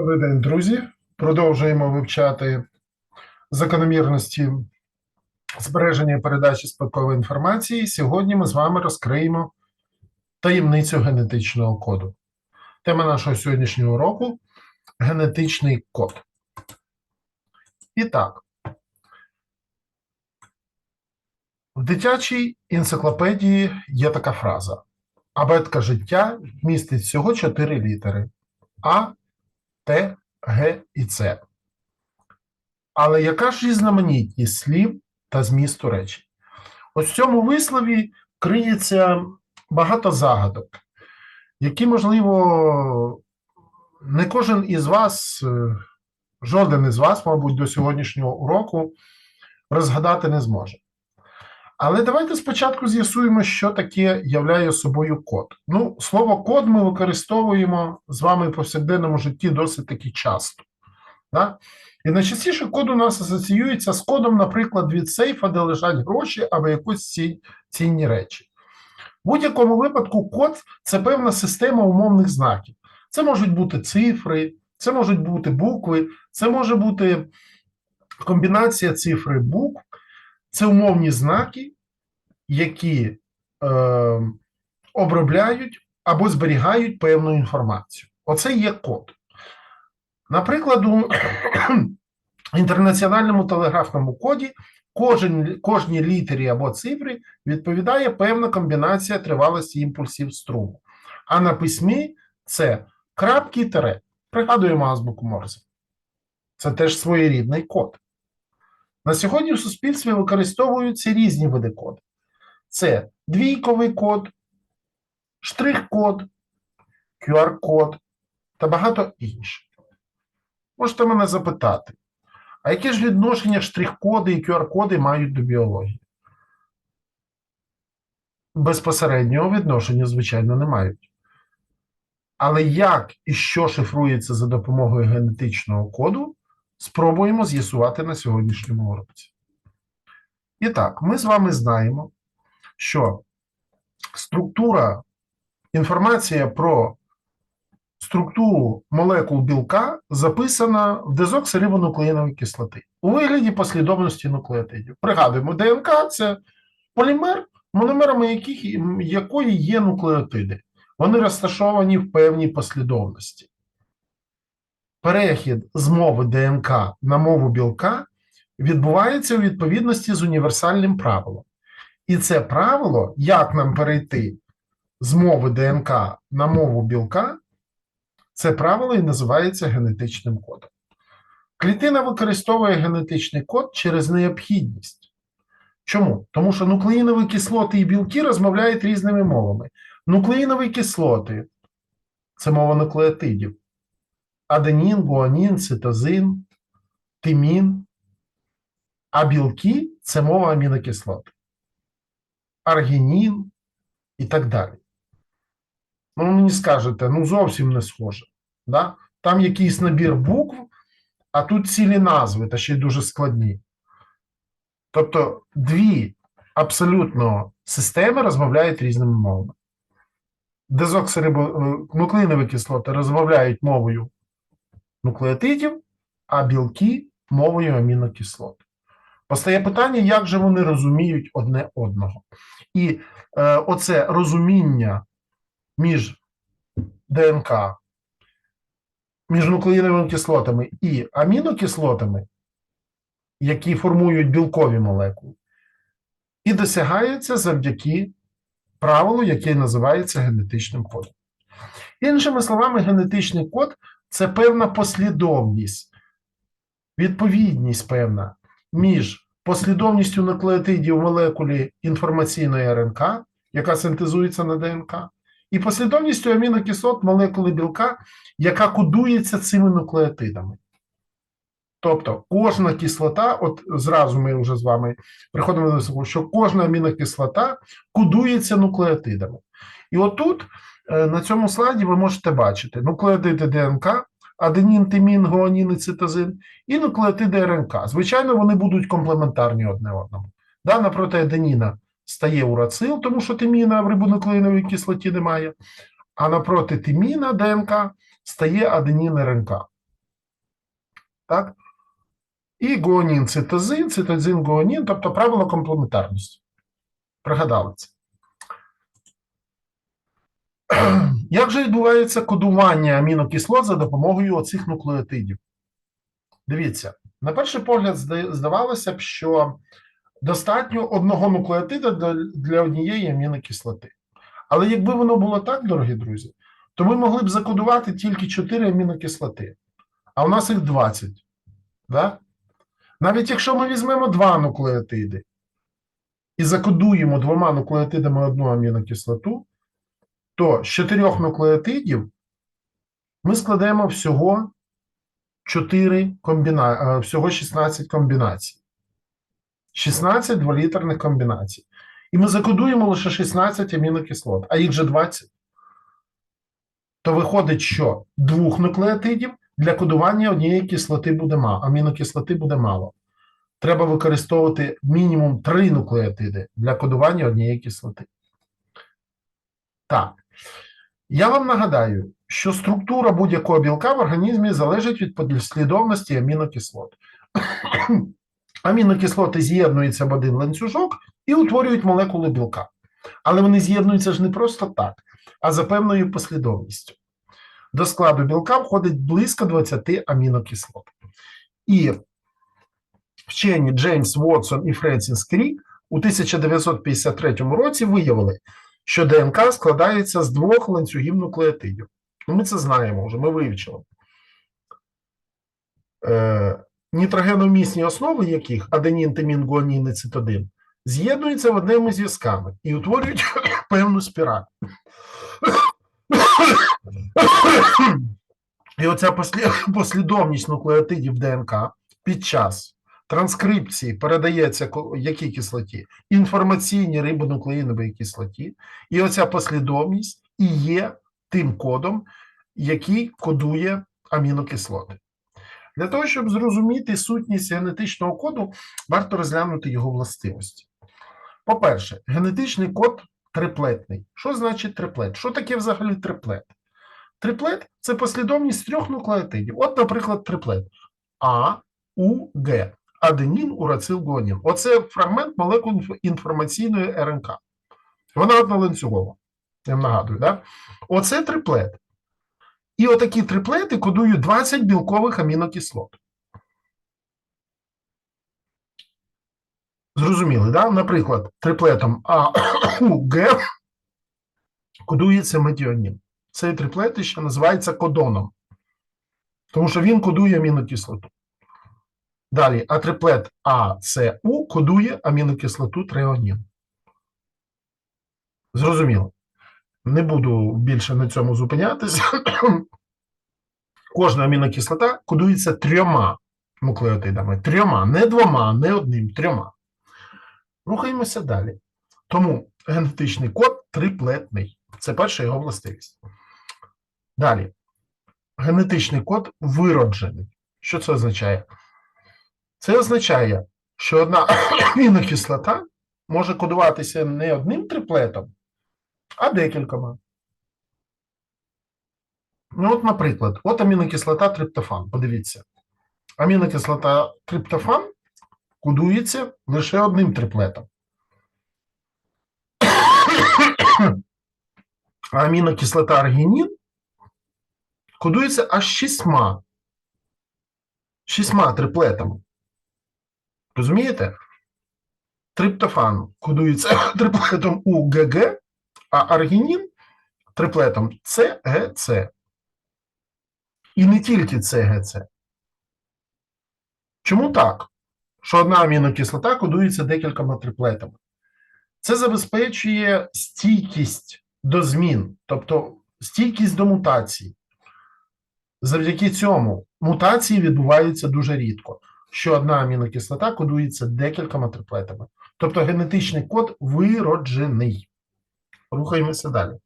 Добрий день, друзі. Продовжуємо вивчати закономірності збереження і передачі спадкової інформації. Сьогодні ми з вами розкриємо таємницю генетичного коду. Тема нашого сьогоднішнього уроку генетичний код. І так, в дитячій енциклопедії є така фраза: абетка життя містить всього чотири літери А, Т, Г і С. Але яка ж різноманітність слів та змісту речень? Ось в цьому вислові криється багато загадок, які, можливо, не кожен із вас, е, жоден із вас, мабуть, до сьогоднішнього уроку розгадати не зможе. Але давайте спочатку з'ясуємо, що таке являє собою код. Ну, слово код ми використовуємо з вами в повсякденному житті досить таки часто. Да? І найчастіше код у нас асоціюється з кодом, наприклад, від сейфа, де лежать гроші або якісь ці- цінні речі. В будь-якому випадку код це певна система умовних знаків. Це можуть бути цифри, це можуть бути букви, це може бути комбінація цифр і букв. Це умовні знаки, які е, обробляють або зберігають певну інформацію. Оце є код. Наприклад, у інтернаціональному телеграфному коді кожен, кожній літері або цифрі відповідає певна комбінація тривалості імпульсів струму. А на письмі це крапки і тире. Пригадуємо азбуку Морзе. Це теж своєрідний код. На сьогодні в суспільстві використовуються різні види коду. Це двійковий код, штрих-код, QR-код та багато інших. Можете мене запитати, а яке ж відношення штрих-коди і QR-коди мають до біології? Безпосереднього відношення, звичайно, не мають. Але як і що шифрується за допомогою генетичного коду, спробуємо з'ясувати на сьогоднішньому уроці. І так, ми з вами знаємо, що структура, інформація про структуру молекул білка записана в дезоксирибонуклеїнової кислоти у вигляді послідовності нуклеотидів. Пригадуємо, ДНК це полімер, мономерами яких, якої є нуклеотиди. Вони розташовані в певній послідовності перехід з мови ДНК на мову білка відбувається у відповідності з універсальним правилом. І це правило, як нам перейти з мови ДНК на мову білка, це правило і називається генетичним кодом. Клітина використовує генетичний код через необхідність. Чому? Тому що нуклеїнові кислоти і білки розмовляють різними мовами. Нуклеїнові кислоти це мова нуклеотидів аденін, гуанін, цитозин, тимін. А білки це мова амінокислот. Аргінін і так далі. Ну, мені скажете, ну зовсім не схоже. Да? Там якийсь набір букв, а тут цілі назви, та ще й дуже складні. Тобто дві абсолютно системи розмовляють різними мовами. Дезоксирибонуклеїнові кислоти розмовляють мовою нуклеотидів, а білки мовою амінокислот. Постає питання, як же вони розуміють одне одного. І е, оце розуміння між ДНК, між нуклеїновими кислотами і амінокислотами, які формують білкові молекули, і досягається завдяки правилу, яке називається генетичним кодом. Іншими словами, генетичний код це певна послідовність, відповідність певна між послідовністю нуклеотидів в молекулі інформаційної РНК, яка синтезується на ДНК, і послідовністю амінокислот молекули білка, яка кодується цими нуклеотидами. Тобто кожна кислота, от зразу ми вже з вами приходимо до того, що кожна амінокислота кодується нуклеотидами. І отут на цьому слайді ви можете бачити нуклеотиди ДНК, аденін, тимін, гуанін і цитозин, і нуклеотиди РНК. Звичайно, вони будуть комплементарні одне одному. Да, Напроти аденіна стає урацил, тому що тиміна в рибонуклеїновій кислоті немає. А напроти тиміна ДНК стає аденін РНК. так? І гуанін, цитозин, цитозин, гуанін, тобто правило комплементарності. Пригадали це. Як же відбувається кодування амінокислот за допомогою оцих нуклеотидів? Дивіться, на перший погляд, здавалося б, що достатньо одного нуклеотида для, однієї амінокислоти. Але якби воно було так, дорогі друзі, то ми могли б закодувати тільки 4 амінокислоти, а у нас їх 20. Да? Навіть якщо ми візьмемо два нуклеотиди і закодуємо двома нуклеотидами одну амінокислоту, то з чотирьох нуклеотидів ми складемо всього 4 комбіна... е, всього 16 комбінацій. 16 дволітерних комбінацій. І ми закодуємо лише 16 амінокислот, а їх же 20. То виходить, що двох нуклеотидів для кодування однієї кислоти буде мало, амінокислоти буде мало. Треба використовувати мінімум 3 нуклеотиди для кодування однієї кислоти. Так. Я вам нагадаю, що структура будь-якого білка в організмі залежить від послідовності амінокислот. Амінокислоти з'єднуються в один ланцюжок і утворюють молекули білка. Але вони з'єднуються ж не просто так, а за певною послідовністю. До складу білка входить близько 20 амінокислот. І вчені Джеймс Вотсон і Френсіс Крік у 1953 році виявили, що ДНК складається з двох ланцюгів нуклеотидів. Ну, Ми це знаємо вже, ми вивчили. Е, нітрогеномісні основи яких аденін, тимін, гуанін і цитодин, з'єднуються в одними зв'язками і утворюють певну спіраль. І оця послідовність нуклеотидів ДНК під час транскрипції передається якій кислоті? Інформаційній рибонуклеїновій кислоті. І оця послідовність і є тим кодом, який кодує амінокислоти. Для того, щоб зрозуміти сутність генетичного коду, варто розглянути його властивості. По-перше, генетичний код триплетний. Що значить триплет? Що таке взагалі триплет? Триплет це послідовність трьох нуклеотидів. От, наприклад, триплет А, У, Г. Аденін, урацил, гуанін. Оце фрагмент молекул інформаційної РНК. Вона одноланцюгова. Я вам нагадую, да? Оце триплет. І отакі триплети кодують 20 білкових амінокислот. Зрозуміли, да? Наприклад, триплетом А, У, Г кодується метіонін. Цей триплет ще називається кодоном, тому що він кодує амінокислоту. Далі, а триплет АЦУ кодує амінокислоту треонін. Зрозуміло. Не буду більше на цьому зупинятися. Кожна амінокислота кодується трьома нуклеотидами. Трьома, не двома, не одним, трьома. Рухаємося далі. Тому генетичний код триплетний. Це перша його властивість. Далі. Генетичний код вироджений. Що це означає? Це означає, що одна амінокислота може кодуватися не одним триплетом, а декількома. Ну, от, наприклад, от амінокислота триптофан. Подивіться. Амінокислота триптофан кодується лише одним триплетом. А амінокислота аргінін кодується аж шістьма. Шістьма триплетами. Розумієте? Триптофан кодується триплетом УГГ, а аргінін триплетом ЦГЦ. І не тільки ЦГЦ. Чому так? Що одна амінокислота кодується декількома триплетами. Це забезпечує стійкість до змін, тобто стійкість до мутацій. Завдяки цьому мутації відбуваються дуже рідко, що одна амінокислота кодується декількома триплетами. Тобто генетичний код вироджений. Рухаємося далі.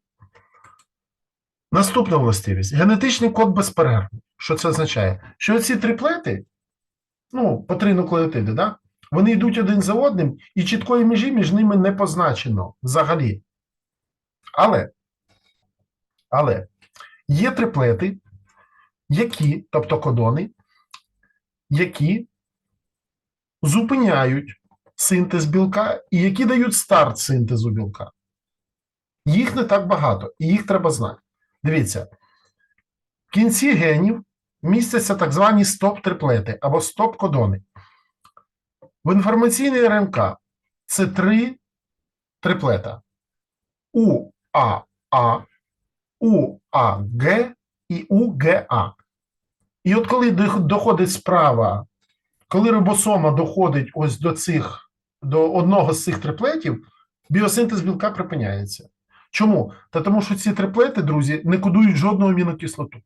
Наступна властивість. Генетичний код безперервний. Що це означає? Що ці триплети, ну, по три нуклеотиди, да? вони йдуть один за одним, і чіткої межі між ними не позначено взагалі. Але, але є триплети, які, тобто кодони, які зупиняють синтез білка і які дають старт синтезу білка. Їх не так багато, і їх треба знати. Дивіться, в кінці генів містяться так звані стоп-триплети або стоп-кодони. В інформаційній РНК це три триплета: УАА, УАГ і УГА. І от коли доходить справа, коли рибосома доходить ось до цих, до одного з цих триплетів, біосинтез білка припиняється. Чому? Та тому, що ці триплети, друзі, не кодують жодну амінокислоту.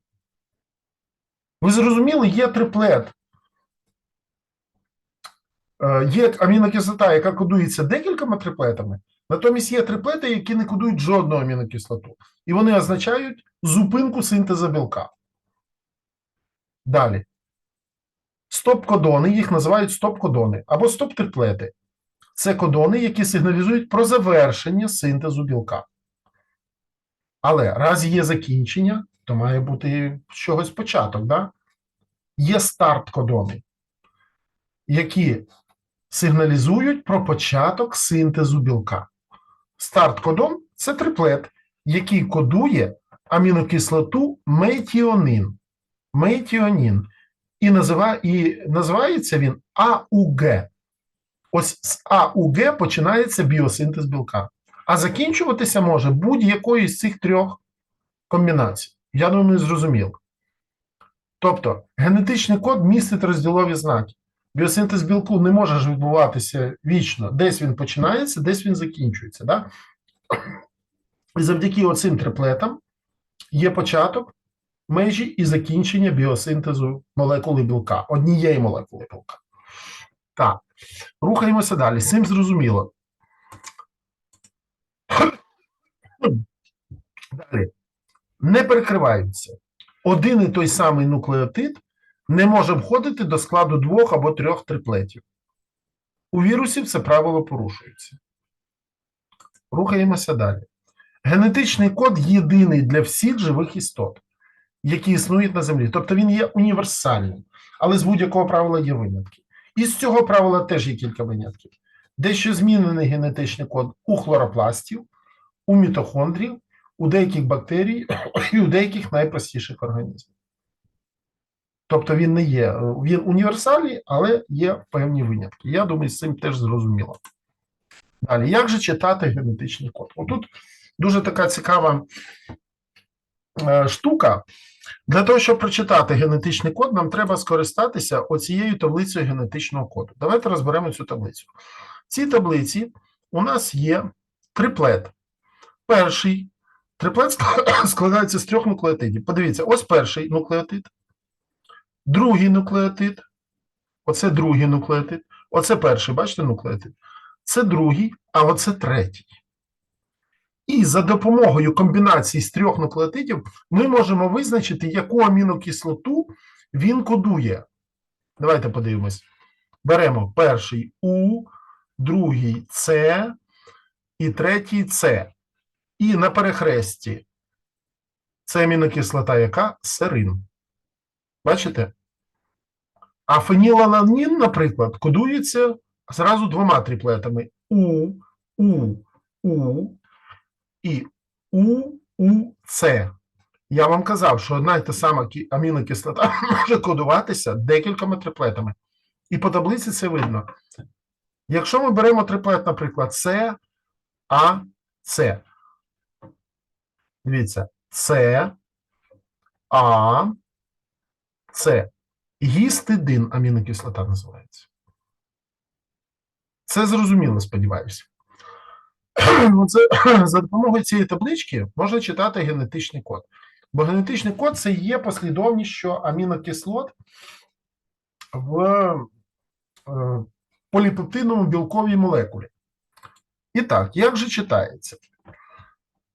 Ви зрозуміли, є триплет. Е, Є амінокислота, яка кодується декількома триплетами, натомість є триплети, які не кодують жодну амінокислоту. І вони означають зупинку синтезу білка. Далі. Стоп-кодони, їх називають стоп-кодони або стоп-триплети. Це кодони, які сигналізують про завершення синтезу білка. Але раз є закінчення, то має бути чогось початок. Да? Є старт-кодони, які сигналізують про початок синтезу білка. Старт-кодон це триплет, який кодує амінокислоту метіонин. Метіонін. І, називає, і називається він АУГ. Ось з АУГ починається біосинтез білка. А закінчуватися може будь-якою з цих трьох комбінацій. Я думаю, зрозуміло. Тобто, генетичний код містить розділові знаки. Біосинтез білку не може ж відбуватися вічно. Десь він починається, десь він закінчується. Да? І завдяки оцим триплетам є початок, межі і закінчення біосинтезу молекули білка, однієї молекули білка. Так, рухаємося далі. З цим зрозуміло. Далі. Не перекриваються. Один і той самий нуклеотид не може входити до складу двох або трьох триплетів. У вірусів це правило порушується. Рухаємося далі. Генетичний код єдиний для всіх живих істот, які існують на Землі. Тобто він є універсальним, але з будь-якого правила є винятки. І з цього правила теж є кілька винятків. Дещо змінений генетичний код у хлоропластів, у мітохондрів, у деяких бактерій і у деяких найпростіших організмів. Тобто він не є, він універсальний, але є певні винятки. Я думаю, з цим теж зрозуміло. Далі, як же читати генетичний код? Отут дуже така цікава штука. Для того, щоб прочитати генетичний код, нам треба скористатися оцією таблицею генетичного коду. Давайте розберемо цю таблицю. В цій таблиці у нас є триплет. Перший триплет складається з трьох нуклеотидів. Подивіться, ось перший нуклеотид, другий нуклеотид, оце другий нуклеотид, оце перший, бачите, нуклеотид. Це другий, а оце третій. І за допомогою комбінації з трьох нуклеотидів ми можемо визначити, яку амінокислоту він кодує. Давайте подивимось. Беремо перший У, другий С і третій С. І на перехресті це амінокислота, яка серин. Бачите? А фенілаланін, наприклад, кодується зразу двома триплетами: У, У, У і УУЦ. Я вам казав, що одна й та сама амінокислота може кодуватися декількома триплетами. І по таблиці це видно. Якщо ми беремо триплет, наприклад, С, А, С. Дивіться, С, А, С. Гістидин амінокислота називається. Це зрозуміло, сподіваюся. Оце, за допомогою цієї таблички можна читати генетичний код. Бо генетичний код це є послідовність що амінокислот в е, поліпептидному білковій молекулі. І так, як же читається?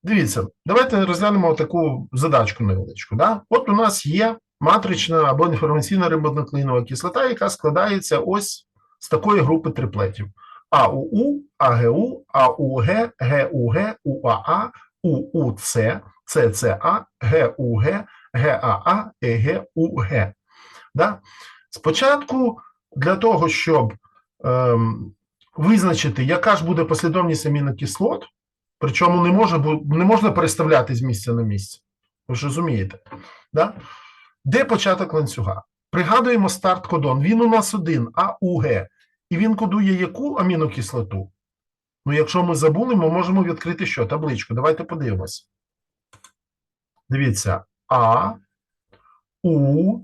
Дивіться, давайте розглянемо таку задачку невеличку. Да? От у нас є матрична або інформаційна рибонуклеїнова кислота, яка складається ось з такої групи триплетів. АУУ, АГУ, АУГ, ГУГ, УАА, УУЦ, ЦЦА, ГУГ, ГАА, ЕГУГ. Да? Спочатку, для того, щоб ем, визначити, яка ж буде послідовність амінокислот, причому не, може, не можна переставляти з місця на місце. Ви ж розумієте? Да? Де початок ланцюга? Пригадуємо старт кодон. Він у нас один АУГ. І він кодує яку амінокислоту? Ну, якщо ми забули, ми можемо відкрити що? Табличку. Давайте подивимось. Дивіться, А, У,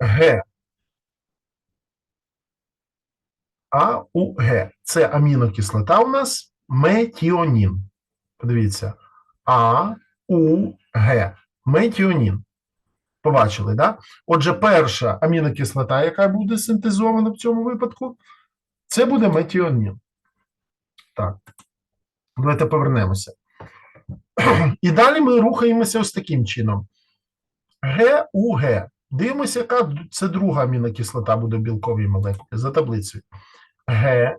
Г. А, У, Г. Це амінокислота у нас метіонін. Подивіться. А, У, Г. Метіонін. Побачили? Да? Отже, перша амінокислота, яка буде синтезована в цьому випадку, це буде метіонін. Так. Давайте повернемося. І далі ми рухаємося ось таким чином. ГУГ. Дивимося, яка це друга амінокислота буде в білковій молекулі за таблицею. Г,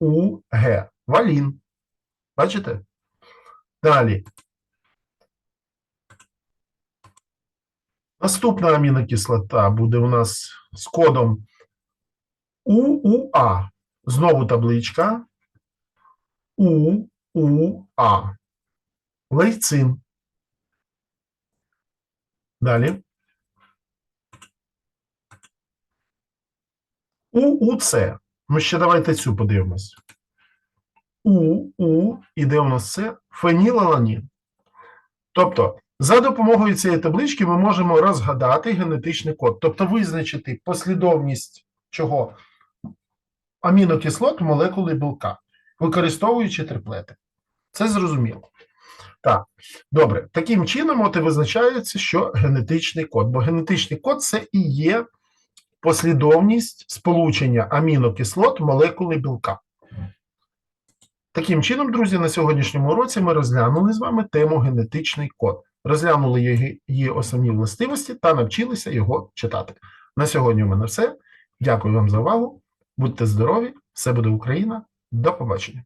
У, Г. Валін. Бачите? Далі. Наступна амінокислота буде у нас з кодом УУА. Знову табличка. УУА. Лейцин. Далі. УУЦ. Ну, ще давайте цю подивимось. УУ, і де у нас це? Фенілаланін. Тобто, за допомогою цієї таблички ми можемо розгадати генетичний код, тобто визначити послідовність чого? Амінокислот молекули білка, використовуючи триплети. Це зрозуміло. Так, добре. Таким чином, от і визначається, що генетичний код. Бо генетичний код це і є послідовність сполучення амінокислот молекули білка. Таким чином, друзі, на сьогоднішньому уроці ми розглянули з вами тему генетичний код. Розглянули її, основні властивості та навчилися його читати. На сьогодні у мене все. Дякую вам за увагу. Будьте здорові! Все буде Україна. До побачення!